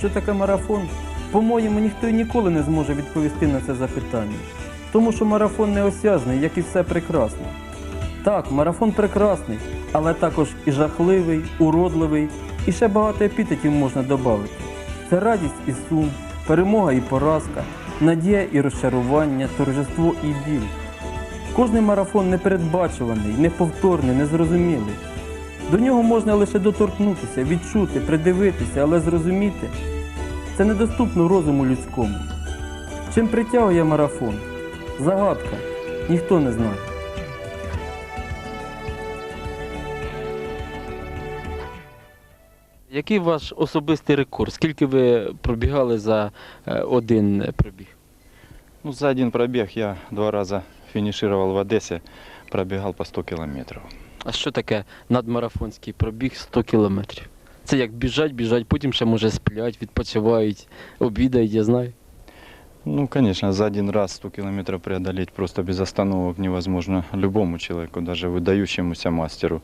що таке марафон? По-моєму, ніхто ніколи не зможе відповісти на це запитання. Тому що марафон неосяжний, як і все прекрасне. Так, марафон прекрасний, але також і жахливий, уродливий, і ще багато епітетів можна додати. Це радість і сум, перемога і поразка, надія і розчарування, торжество і біль. Кожний марафон непередбачуваний, неповторний, незрозумілий. До нього можна лише доторкнутися, відчути, придивитися, але зрозуміти це недоступно розуму людському. Чим притягує марафон? Загадка. Ніхто не знає. Який ваш особистий рекорд? Скільки ви пробігали за е, один пробіг? Ну, за один пробег я два раза финишировал в Одессе, пробегал по 100 километров. А що таке надмарафонський пробіг 100 кілометрів? Це як біжать, біжать, потім ще може сплять, відпочивають, обідають, я знаю. Ну, конечно, за один раз 100 километров преодолеть просто без остановок невозможно любому человеку, даже выдающемуся мастеру.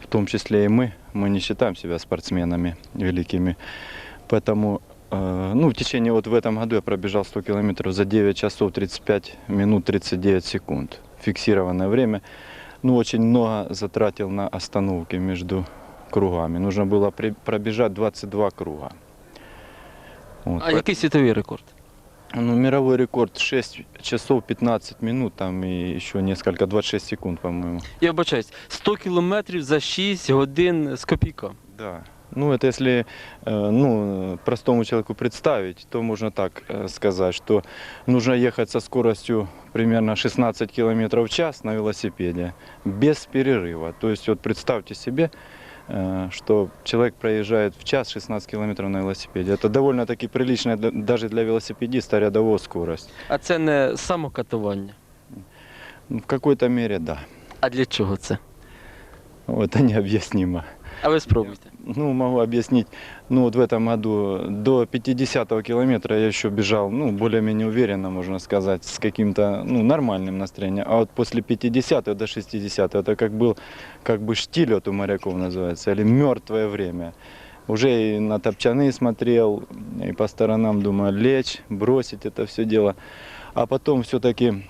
В том числе и мы. Мы не считаем себя спортсменами великими. Поэтому э, ну, в течение вот в этом году я пробежал 100 километров за 9 часов 35 минут 39 секунд. Фиксированное время. Ну, очень много затратил на остановки между кругами. Нужно было при- пробежать 22 круга. Вот, А який світовий рекорд? ну, мировой рекорд 6 часов 15 минут, там и еще несколько, 26 секунд, по-моему. Я вибачаюсь, 100 кілометрів за 6 годин з копійком. Да. Ну, это если э, ну, простому человеку представить, то можно так э, сказать, что нужно ехать со скоростью примерно 16 км в час на велосипеде, без перерыва. То есть вот представьте себе, э, что человек проезжает в час 16 км на велосипеде. Это довольно-таки приличная для- даже для велосипедиста рядовая скорость. А це не самокатування. В какой-то мере, да. А для чого це? Ну, Это необъяснимо. А ви спробуйте. Ну, могу объяснить. Ну, вот в этом году до 50 километра я еще бежал, ну, более-менее уверенно, можно сказать, с каким-то, ну, нормальным настроением. А вот после 50 до 60 это как был, как бы штиль вот у моряков называется, или мертвое время. Уже и на топчаны смотрел, и по сторонам думаю, лечь, бросить это все дело. А потом все-таки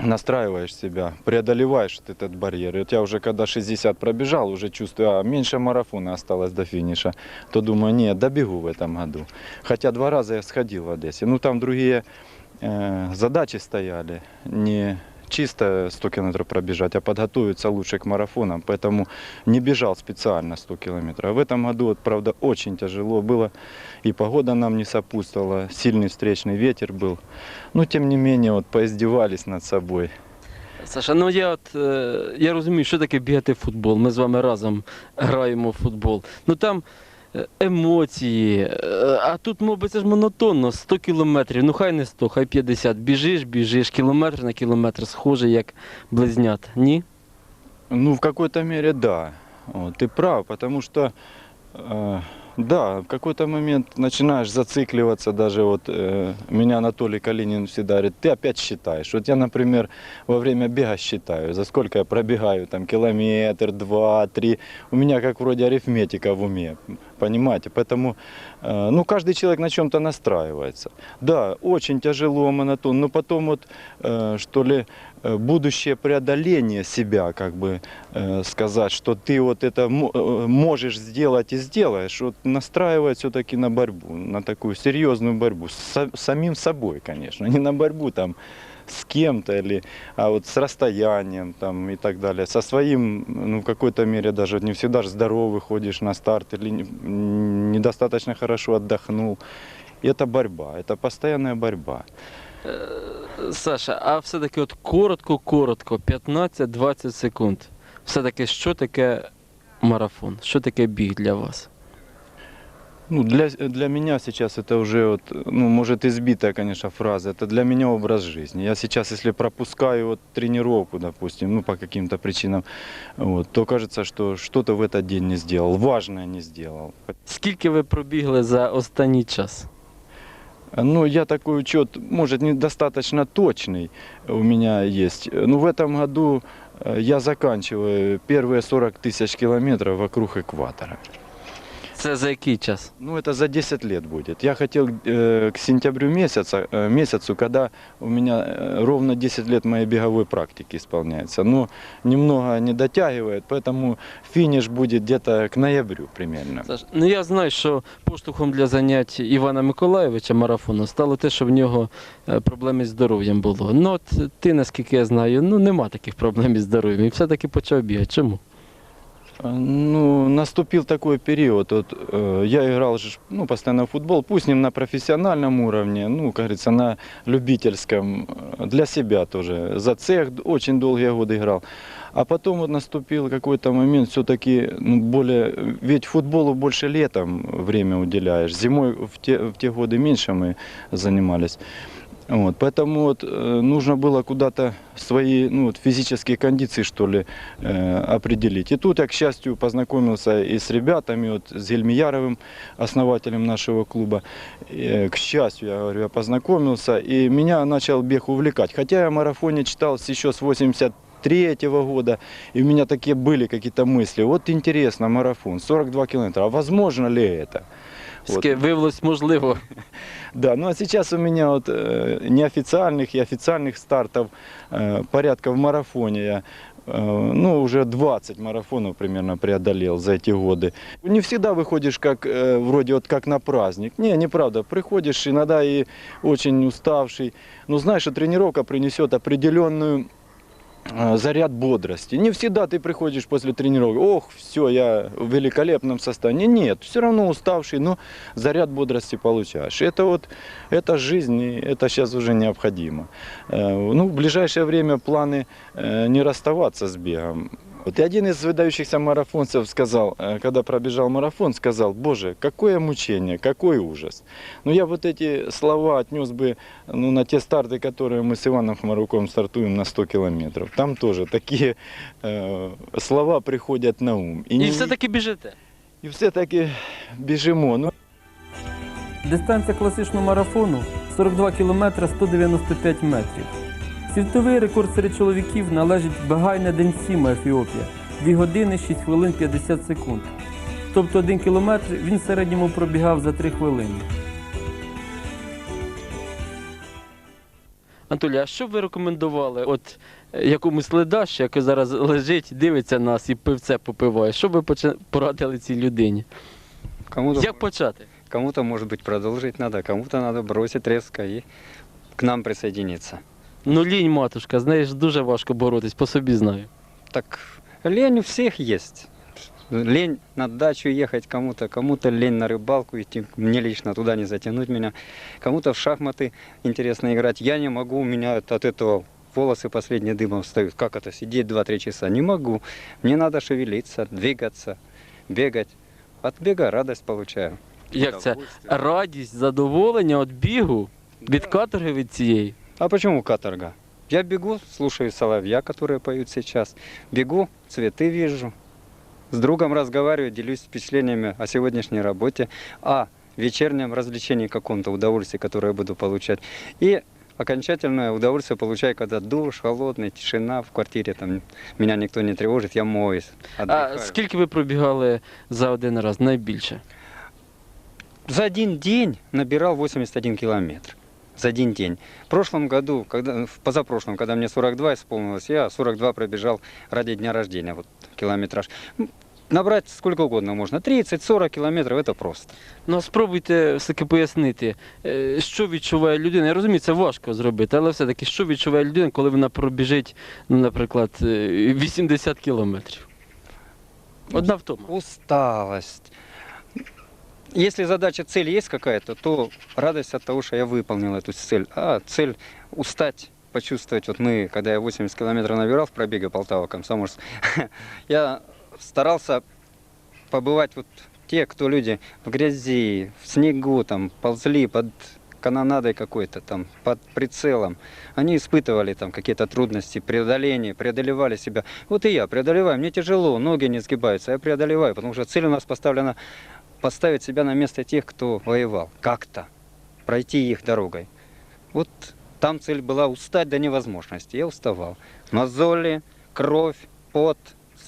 настраиваешь себя, преодолеваешь этот барьер. И вот я уже когда 60 пробежал, уже чувствую, а меньше марафона осталось до финиша, то думаю, нет, добегу в этом году. Хотя два раза я сходил в Одессе. Ну там другие э, задачи стояли, не чисто 100 километров пробежать, а подготовиться лучше к марафонам. Поэтому не бежал специально 100 километров. А в этом году, вот, правда, очень тяжело было. И погода нам не сопутствовала, сильный встречный ветер был. Но тем не менее, вот поиздевались над собой. Саша, ну я от е, я розумію, що таке бігати в футбол. Ми з вами разом граємо в футбол. Ну там е, емоції, е, а тут, мабуть, це ж монотонно, 100 кілометрів, ну хай не 100, хай 50. Біжиш, біжиш, кілометр на кілометр, схоже, як близнят. Ні? Ну, в какой-то мере да. Вот, ты прав, потому что, э, да, в какой-то момент начинаешь зацикливаться, даже вот э, меня Анатолий Калинин всегда говорит, ты опять считаешь. Вот я, например, во время бега считаю, за сколько я пробегаю, там, километр, два, три. У меня как вроде арифметика в уме, понимаете? Поэтому, э, ну, каждый человек на чем-то настраивается. Да, очень тяжело, монотонно, но потом вот, э, что ли, э, будущее преодоление себя, как бы сказать, что ты вот это мо- можешь сделать и сделаешь, вот настраивает все-таки на борьбу, на такую серьезную борьбу с са- самим собой, конечно, не на борьбу там с кем-то или, а вот с расстоянием там и так далее, со своим, ну в какой-то мере даже не всегда же здоровый ходишь на старт или недостаточно хорошо отдохнул. И это борьба, это постоянная борьба. Саша, а все-таки от коротко-коротко, 15-20 секунд. Все-таки що таке марафон? Що таке біг для вас? Ну, для, для меня сейчас это уже, вот, ну, может, избитая, конечно, фраза. Это для меня образ жизни. Я сейчас, если пропускаю вот, тренировку, допустим, ну, по каким-то причинам, вот, то кажется, что что-то в этот день не сделал, важное не сделал. Скільки ви пробігли за останній час? Ну, я такой учет, может, недостаточно точный у меня есть. Ну, в этом году э, я заканчиваю первые 40 тысяч километров вокруг экватора. Це за який час? Ну, это за 10 лет будет. Я хотел э, к сентябрю месяца, э, месяцу, когда у меня э, ровно 10 лет моей беговой практики исполняется. Но немного не дотягивает, поэтому финиш будет где-то к ноябрю примерно. Саш, ну я знаю, що поштовхом для занять Івана Миколаєвича марафону стало те, що в нього е, проблеми з здоров'ям було. Ну от ти, наскільки я знаю, ну нема таких проблем із здоров'ям. І все-таки почав бігати. Чому? Ну, наступил такой период. Вот, э, я играл же, ну, постоянно в футбол, пусть не на профессиональном уровне, ну, как говорится, на любительском, э, для себя тоже. За цех очень долгие годы играл. А потом вот наступил какой-то момент, все-таки ну, более, ведь футболу больше летом время уделяешь. Зимой в те, в те годы меньше мы занимались. Вот, поэтому вот, э, нужно было куда-то свои ну, вот, физические кондиции, что ли, э, определить. И тут я, к счастью, познакомился и с ребятами, вот, с Ельмияровым, основателем нашего клуба. Э, к счастью, я говорю, я познакомился, и меня начал бег увлекать. Хотя я марафоне читал еще с 83 года, и у меня такие были какие-то мысли. Вот интересно, марафон, 42 километра, а возможно ли это? Вот. Виявилось можливо. Да, ну а сейчас у меня вот э, неофициальных и официальных стартов э, порядка в марафоне я э, ну, уже 20 марафонов примерно преодолел за эти годы. Не всегда выходишь как, вроде вот как на праздник. Не, неправда. Приходишь иногда и очень уставший. Но знаешь, что тренировка принесет определенную заряд бодрости. Не всегда ты приходишь после тренировки, ох, все, я в великолепном состоянии. Нет, все равно уставший, но заряд бодрости получаешь. Это вот, это жизнь, и это сейчас уже необходимо. Э, Ну, в ближайшее время планы э, не расставаться с бегом. Вот и один из выдающихся марафонцев сказал, э, когда пробежал марафон, сказал, боже, какое мучение, какой ужас. Ну, я вот эти слова отнес бы ну, на те старты, которые мы с Иваном Хмаруком стартуем на 100 километров. Там тоже такие э, слова приходят на ум. І не- все-таки біжите. и все-таки бежимо. Ну, Дистанція класичного марафону 42 км 195 метрів. Світовий рекорд серед чоловіків належить Бегайна Денсіма Ефіопія 2 години 6 хвилин 50 секунд. Тобто 1 кілометр він в середньому пробігав за 3 хвилини. Анатолій, а що б ви рекомендували? От е, якомусь ледащу, який зараз лежить, дивиться нас і пивце попиває. Що б ви порадили цій людині? Кому-то, Як почати? кому-то, может быть, продолжить надо, кому-то надо бросить резко и к нам присоединиться. Ну лінь, матушка, знаєш, дуже важко боротись, по собі знаю. Так лень у всех есть. Лень на дачу ехать кому-то, кому-то лень на рыбалку идти, мне лично туда не затянуть меня. Кому-то в шахматы интересно играть. Я не могу, у меня от от этого волосы последние дымом встают. Как это, сидеть 2-3 часа? Не могу. Мне надо шевелиться, двигаться, бегать. От бега радость получаю. Як це? Удовольствие. Радість, задоволення від бігу, від каторги від цієї. А почему каторга? Я бегу, слушаю соловья, которые поют сейчас. Бегу, цветы вижу. С другом разговариваю, делюсь впечатлениями о сегодняшней работе, о вечернем развлечении каком-то, удовольствии, которое я буду получать. И окончательное удовольствие получаю, когда душ, холодный, тишина в квартире, там меня никто не тревожит, я моюсь, А отдыхаю. скільки ви пробігали за один раз? Найбільше? За один день набирал 81 километр. За один день. В прошлом году, когда, в позапрошлом, когда мне 42 исполнилось, я 42 пробежал ради дня рождения, вот километраж. М, Набрать сколько угодно можно, 30-40 километров, это просто. Ну, а спробуйте все-таки пояснити, е, що відчуває людина. Я розумію, це важко зробити, але все-таки що відчуває людина, коли вона пробіжить, ну, наприклад, е, 80 кілометрів. Одна втома. Усталость. Если задача, цель есть какая-то, то радость от того, что я выполнил эту цель. А цель устать, почувствовать. Вот мы, когда я 80 километров набирал в пробеге Полтава-Комсомольск, я старался побывать вот те, кто люди в грязи, в снегу, там, ползли под канонадой какой-то, там, под прицелом. Они испытывали там какие-то трудности, преодоления, преодолевали себя. Вот и я преодолеваю. Мне тяжело, ноги не сгибаются, я преодолеваю, потому что цель у нас поставлена поставить себя на место тех, кто воевал. Как-то. Пройти их дорогой. Вот там цель была устать до невозможности. Я уставал. Мозоли, кровь, пот,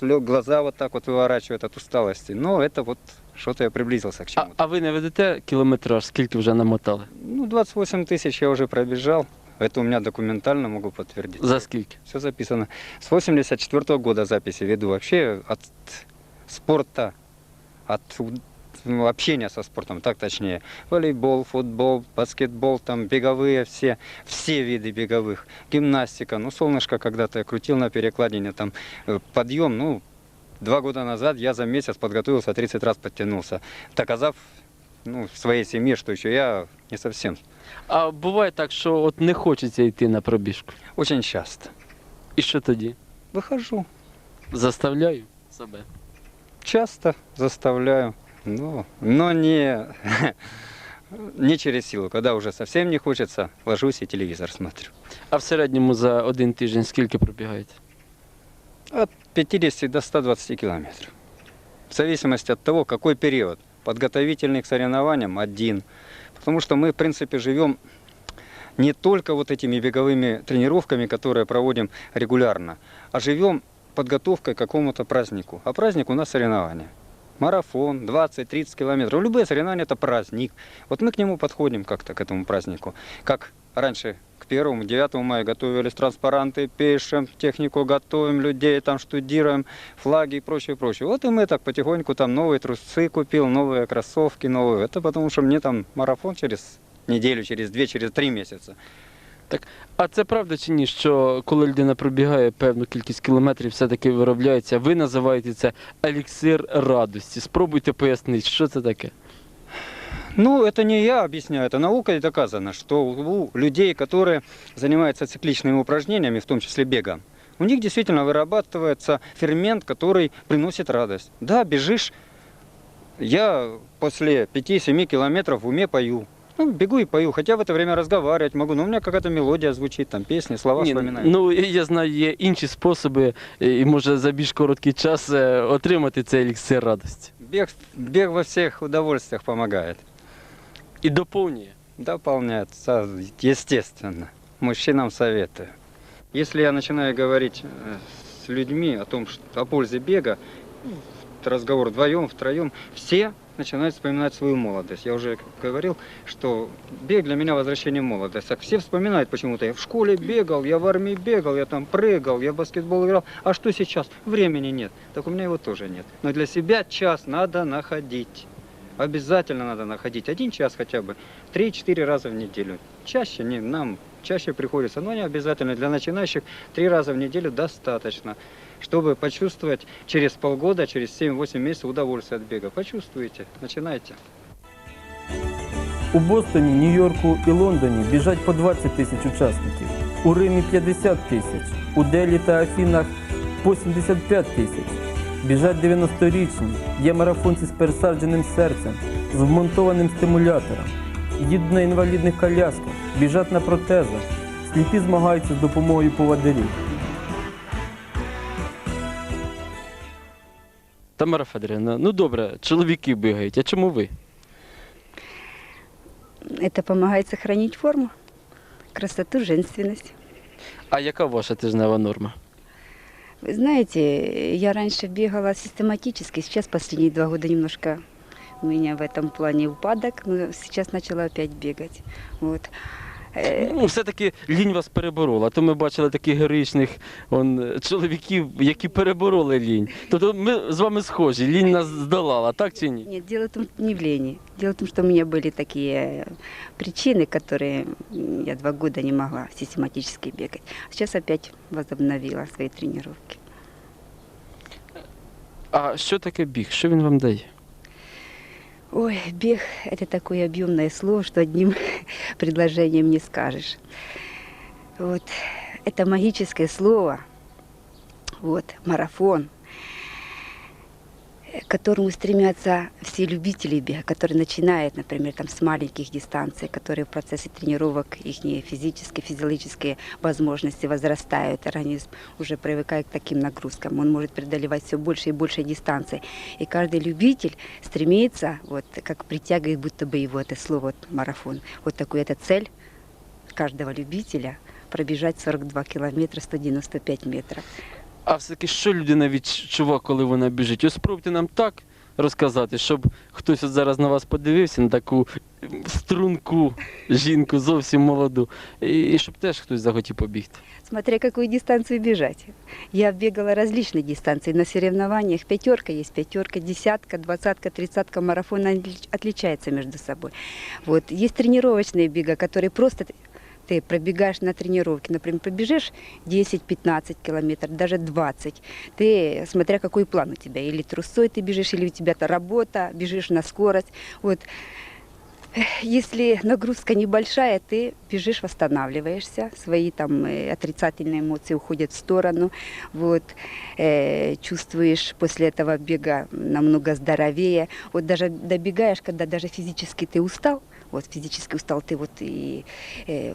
слё- глаза вот так вот выворачивают от усталости. Но это вот что-то я приблизился к А, чему-то. а ви не ведете кілометраж, скільки вже намотали? Ну, 28 тысяч я уже пробежал. Это у меня документально могу подтвердить. За скільки? Все записано. С 84 года записи веду. Вообще от спорта, от у- ну, общения со спортом, так точнее. Волейбол, футбол, баскетбол, там беговые все, все виды беговых. Гимнастика. Ну, солнышко когда-то я крутил на перекладине, там э, подъем, ну, два года назад я за месяц подготовился, 30 раз подтянулся, доказав ну, своей семье, что еще я не совсем. А буває так, що от не хочеться йти на пробіжку. Очень часто. І що тоді? Выхожу. Заставляю себе. Часто заставляю, но, но не, не через силу. Когда уже совсем не хочется, ложусь и телевизор смотрю. А в середньому за один тиждень скільки пробігаєте? От 50 до 120 километров. В зависимости от того, какой период. Подготовительный к соревнованиям один. Потому что мы, в принципе, живем не только вот этими беговыми тренировками, которые проводим регулярно, а живем подготовкой к какому-то празднику. А праздник у нас соревнования. Марафон, 20-30 километров. Любые соревнования – это праздник. Вот мы к нему подходим как-то, к этому празднику. Как раньше к первому, 9 мая готовились транспаранты, пишем, технику готовим, людей там штудируем, флаги и прочее, прочее. Вот и мы так потихоньку там новые трусы купил, новые кроссовки, новые. Это потому что мне там марафон через неделю, через две, через три месяца. А це правда чи ні, що коли людина пробігає певну кількість кілометрів, все-таки виробляється, ви називаєте це еліксир радості. Спробуйте пояснити, що це таке. Ну, это не я объясняю, это наукой доказано, что у людей, которые занимаются цикличными упражнениями, в том числе бегом, у них действительно вырабатывается фермент, который приносит радость. Да, бежишь, я после 5-7 километров в уме пою. Ну, бегу и пою, хотя в это время разговаривать могу, но у меня какая-то мелодия звучит, там песни, слова Ні, вспоминаю. ну я знаю, є інші способи, е, і може за більш короткий час е, отримати цей еліксир радості. Бег, бег во всех удовольствиях помогает. І доповнює. Дополняется, естественно. Мужчинам советую. Если я начинаю говорить э, с людьми о том, что, о пользе бега, ну, разговор вдвоем, втроем, все начинают вспоминать свою молодость. Я уже говорил, что бег для меня возвращение в молодость. Так все вспоминают почему-то. Я в школе бегал, я в армии бегал, я там прыгал, я в баскетбол играл. А что сейчас? Времени нет. Так у меня его тоже нет. Но для себя час надо находить. Обязательно надо находить. Один час хотя бы. 3-4 раза в неделю. Чаще не нам, чаще приходится, но не обязательно. Для начинающих 3 раза в неделю достаточно, чтобы почувствовать через полгода, через 7-8 месяцев удовольствие от бега. Почувствуете, начинайте. У Бостоні, Нью-Йорку і Лондоні біжать по 20 тисяч учасників. У Римі 50 тисяч, у Делі та Афінах по 75 тисяч. Біжать 90-річні, є марафонці з пересадженим серцем, з вмонтованим стимулятором, їдуть на інвалідних колясках, біжать на протезах, сліпі змагаються з допомогою поводирів. Тамара Федорівна, ну добре, чоловіки бігають, а чому ви? Это помогает сохранить форму, красоту, женственность. А яка ваша тижнева норма? Вы знаете, я раньше бегала систематически, сейчас последние два года немножко у меня в этом плане упадок, но сейчас начала опять бегать. Вот. Э, Ну, все-таки лінь вас переборола. То ми бачили таких героїчних он, чоловіків, які перебороли лінь. Тобто ми з вами схожі, лінь нас здолала, так чи ні? Нет, дело в том, не в лени. Дело в том, что у меня были такие причины, которые м, я два года не могла систематически бегать. Сейчас опять возобновила свои тренировки. А що таке біг? Що він вам дає? Ой, бег – это такое объемное слово, что одним предложением не скажешь. Вот, это магическое слово, вот, марафон, к которому стремятся все любители бега, которые начинают, например, там, с маленьких дистанций, которые в процессе тренировок, их физические, физиологические возможности возрастают, организм уже привыкает к таким нагрузкам, он может преодолевать все больше и больше дистанций. И каждый любитель стремится, вот как притягивает будто бы его это слово вот, марафон. Вот такую это цель каждого любителя пробежать 42 километра 195 метров. А все-таки що людина відчуває, коли вона біжить? Ось спробуйте нам так розказати, щоб хтось от зараз на вас подивився, на таку струнку жінку, зовсім молоду, і, і щоб теж хтось захотів побігти. Смотря какую дистанцию бежать. Я бегала различные дистанции на соревнованиях. Пятерка есть пятерка, десятка, двадцатка, тридцатка, марафон они отлич- отличаются между собой. Вот. Есть тренировочные бега, которые просто ты- пробегаешь на тренировке. Например, пробежишь 10-15 километров, даже 20. Ты, смотря какой план у тебя, или трусой ты бежишь, или у тебя-то работа, бежишь на скорость. Вот. Если нагрузка небольшая, ты бежишь, восстанавливаешься, свои там э, отрицательные эмоции уходят в сторону, вот, э, чувствуешь после этого бега намного здоровее. Вот даже добегаешь, когда даже физически ты устал, вот физически устал ты вот и, э,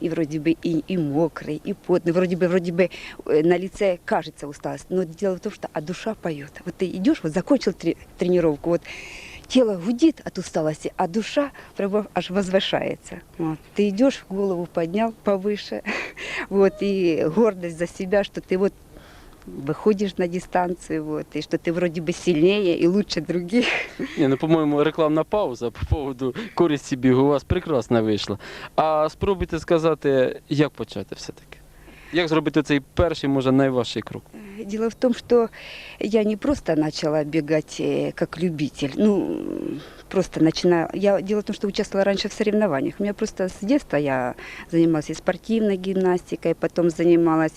и вроде бы и, и мокрый, и потный, вроде бы, вроде бы э, на лице кажется усталость, но дело в том, что а душа поет. Вот ты идешь, вот закончил тре- тренировку, вот тело гудит от усталости, а душа прямо аж возвышается. Вот. Ты идешь, голову поднял повыше, вот, и гордость за себя, что ты вот выходишь на дистанцию, вот, и что ты вроде бы сильнее и лучше других. Ні, ну, по-моєму, рекламна пауза по поводу користі бігу у вас прекрасно вийшла. А спробуйте сказати, як почати все-таки? Як зробити цей перший, може, найважчий крок? Дело в том, что я не просто начала бегать э, как любитель, ну, просто начинаю. Я, дело в том, что участвовала раньше в соревнованиях. У меня просто с детства я занималась и спортивной гимнастикой, потом занималась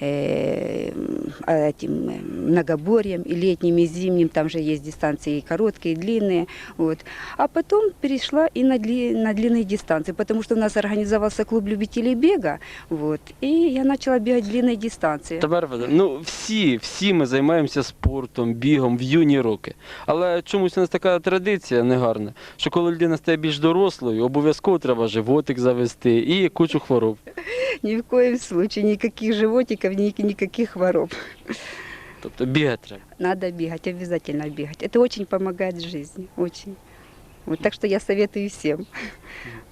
э, м, а, этим э, многоборьем, и летним, и зимним, там же есть дистанции и короткие, и длинные, вот. А потом перешла и на, дли- на длинные дистанции, потому что у нас организовался клуб любителей бега, вот, и я начала бегать длинные дистанции. Тамара Федорівна, ну всі, всі ми займаємося спортом, бігом в юні роки. Але чомусь у нас така традиція негарна, що коли людина стає більш дорослою, обов'язково треба животик завести і кучу хвороб. Ни в коем случае никаких животиков, ни- никаких хвороб. Тобто бігати треба. Надо бегать, обязательно бегать. Это очень помогает в жизни, очень. Вот, так что я советую всем.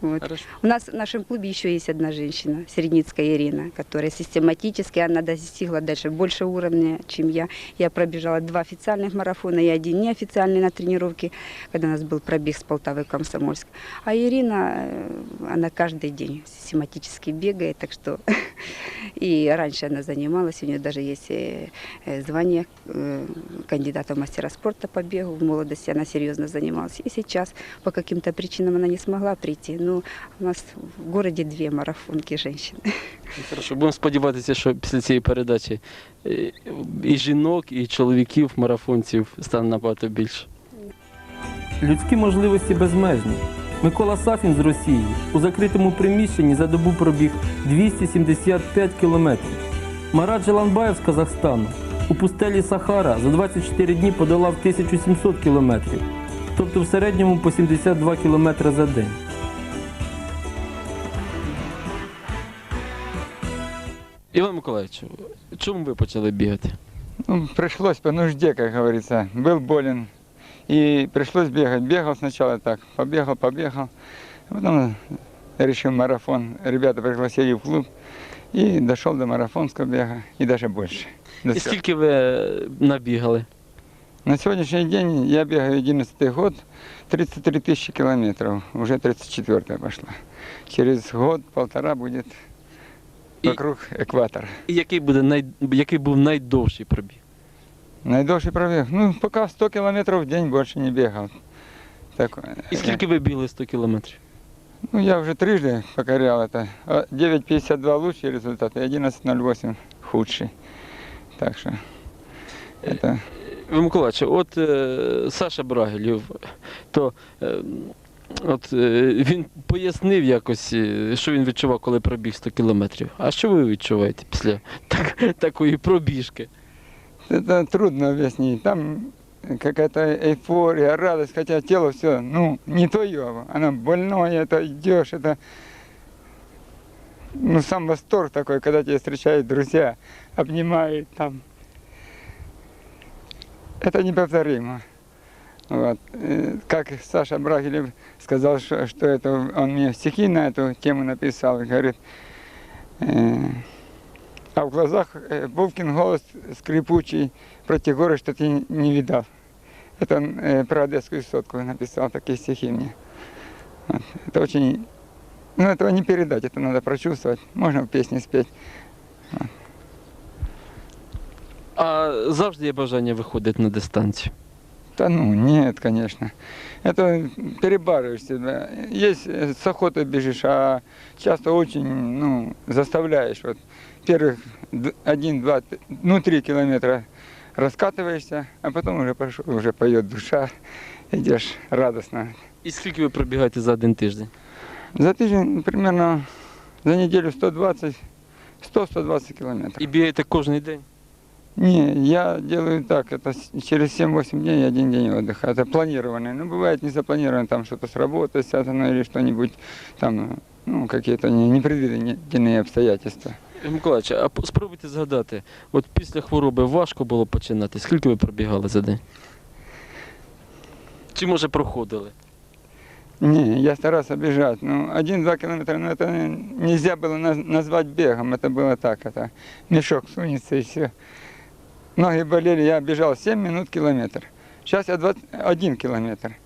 Вот. Хорошо. У нас в нашем клубе еще есть одна женщина, Середницкая Ирина, которая систематически, она достигла дальше больше уровня, чем я. Я пробежала два официальных марафона и один неофициальный на тренировке, когда у нас был пробег с Полтавы в Комсомольск. А Ирина, э, она каждый день систематически бегает, так что и раньше она занималась, у нее даже есть э, э, звание кандидата в мастера спорта по бегу. В молодости она серьезно занималась. И сейчас по каким-то причинам она не смогла прийти. Но у нас в городе две марафонки женщин. Хорошо, будемо сподіватися, що після цієї передачі е, і жінок, і чоловіків, марафонців стане набагато більше. Людські можливості безмежні. Микола Сафін з Росії у закритому приміщенні за добу пробіг 275 кілометрів. Марат Желанбаєв з Казахстану у пустелі Сахара за 24 дні подолав 1700 кілометрів, тобто в середньому по 72 кілометри за день. Іван Миколаївич, чому ви почали бігати? Ну, пришлось по нужде, как говорится. Был болен. И пришлось бегать. Бегал сначала так. Побегал, побегал. Потом решил марафон. Ребята пригласили в клуб. И дошел до марафонского бега. И даже больше. До І всего. скільки ви е, набігали? На сегодняшний день я бегаю 11 год. 33 тысячи километров. Уже 34 пошла. Через год-полтора будет И- вокруг экватора. І який, буде най... який був найдовший пробіг? Наидольший пробег. Ну, пока 100 километров в день больше не бегал. Такое. І скільки ви бігли 100 кілометрів? Ну, я уже трижды покорял это. А 9.52 лучший результат и 11.08 худший. Так что это... Ви Миколаївич, от е, Саша Брагелів, то е, от, е, він пояснив якось, е, що він відчував, коли пробіг 100 кілометрів. А що ви відчуваєте після так, такої пробіжки? Это трудно объяснить. Там какая-то эйфория, радость, хотя тело все, ну, не твое, оно больное, это идешь, это ну, сам восторг такой, когда тебя встречают друзья, обнимают там. Это неповторимо. Вот. Э, Как Саша Брагелев сказал, что, что это он мне стихи на эту тему написал, говорит, э, а в глазах э, Вовкин голос скрипучий про те горы, что ты не видал. Это он э, про Одесскую сотку написал такие стихи мне. Вот. Это очень... Ну, этого не передать, это надо прочувствовать. Можно в песне спеть. А завжди є виходити на дистанцію. Да ну, нет, конечно. Это перебарываешь себя. Есть э, с охотой бежишь, а часто очень, ну, заставляешь. Вот первых д- один, два, т- ну, три километра раскатываешься, а потом уже пошел, уже поет душа, идешь радостно. І скільки ви пробігаєте за один тиждень? За тиждень примерно за неделю 120, 100-120 километров. І бігаєте кожен день? Не, я делаю так, это с- через 7-8 дней и один день отдыха. Это планированное. Ну, бывает не запланировано, там что-то с работой связано или что-нибудь, там, ну, какие-то не- непредвиденные обстоятельства. Миколаївич, а п- спробуйте згадати, от після хвороби важко було починати. Скільки ви пробігали за день? Чи може проходили? Не, я старался бежать. Ну, один-два километра, ну, это нельзя было наз- назвать бегом. Это было так, это мешок сунется и все. Ноги болели, я бежал 7 минут километр. Сейчас я 21 километр.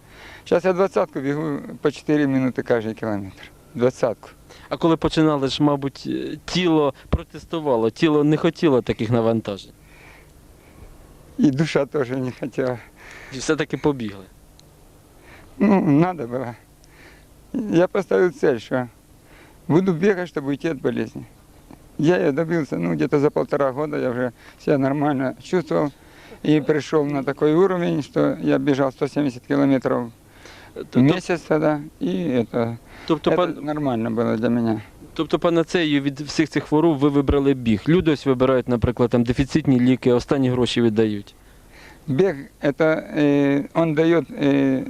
Сейчас я двадцатку бегу по 4 минуты каждый километр. Двадцатку. А коли починали ж, мабуть, е, тіло протестувало, тіло не хотіло таких навантажень. И душа тоже не хотела. І все-таки побігли. Ну, надо было. Я поставил цель, что буду бегать, чтобы уйти от болезни. Я ее добился, ну, где-то за полтора года я уже себя нормально чувствовал. И пришел на такой уровень, что я бежал 170 километров в Тобто, месяц тогда. И это, тобто, это пан, нормально было для меня. тобто панацею від всіх цих хвороб ви вибрали біг. Люди ось вибирають, наприклад, там дефіцитні ліки, останні гроші віддають. Бег, это э, он дает э,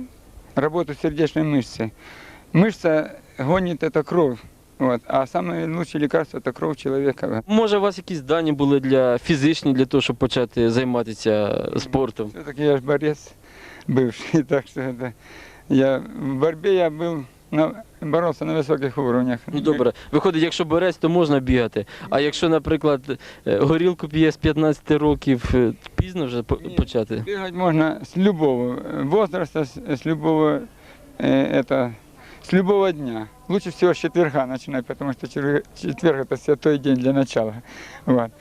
работу сердечной мышцы. Мышца гонит это кровь. Вот. А самое лучшее лекарство это кровь человека. Може, у вас якісь дані були для фізичні, для того, щоб почати займатися спортом? Все-таки я же борец бывший, так что это я в борьбе я был на, боролся на высоких уровнях. Ну добре, виходить, якщо борець, то можна бігати. А якщо, наприклад, е, горілку п'є з 15 років, е, пізно вже по- Ні. почати. Бегать можно с любого э, возраста, с, с любого э, это с любого дня. Лучше всего с четверга начинать, потому что четверг, это святой день для начала. Вот.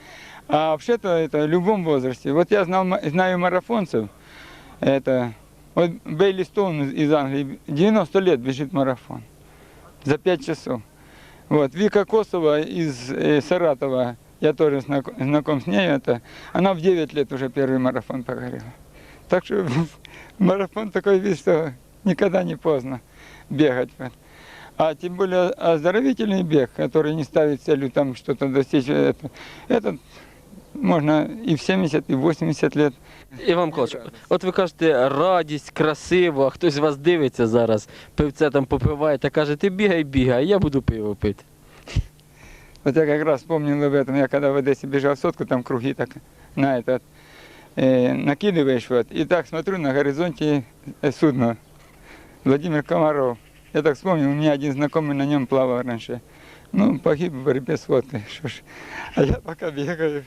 А вообще-то это в любом возрасте. Вот я знал, знаю марафонцев. Это вот Бейли Стоун из- Англии 90 лет бежит марафон за 5 часов. Вот Вика Косова из э, Саратова, я тоже знак- знаком с ней, это она в 9 лет уже первый марафон покорила. Так что марафон такой вид, что никогда не поздно бегать. вот. А тем более оздоровительный бег, который не ставит целью там что-то достичь, это, этот можно и в 70, и в 80 лет. Іван Миколаївич, от ви кажете, радість, красиво, а хтось вас дивиться зараз, пивце там попиває та каже, ти бігай, бігай, а я буду пиво пити. Вот я как раз вспомнил об этом. Я когда в Одессе бежал сотку, там круги так на этот э, накидываешь вот. И так смотрю на горизонте э, судно. Владимир Комаров. Я так вспомнил, у меня один знакомый на нем плавал раньше. Ну, погиб в борьбе с водкой. Что ж. А я пока бегаю.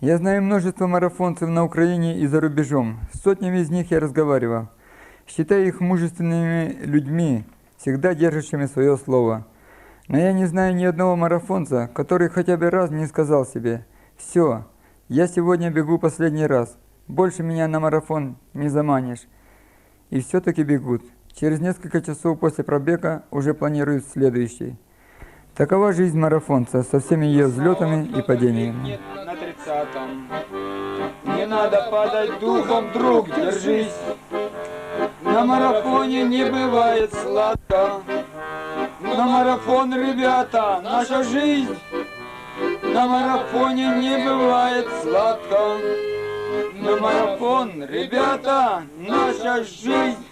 Я знаю множество марафонцев на Украине и за рубежом. С сотнями из них я разговаривал. Считаю их мужественными людьми, всегда держащими свое слово. Но я не знаю ни одного марафонца, который хотя бы раз не сказал себе «Все, я сегодня бегу последний раз, больше меня на марафон не заманишь». И все-таки бегут. Через несколько часов после пробега уже планируют следующий. Такова жизнь марафонца со всеми ее взлетами и падениями. на. Не надо падать духом, друг, держись. На марафоне не бывает сладко. На марафон, ребята, наша жизнь. На марафоне не бывает сладко. На марафон, ребята, наша жизнь.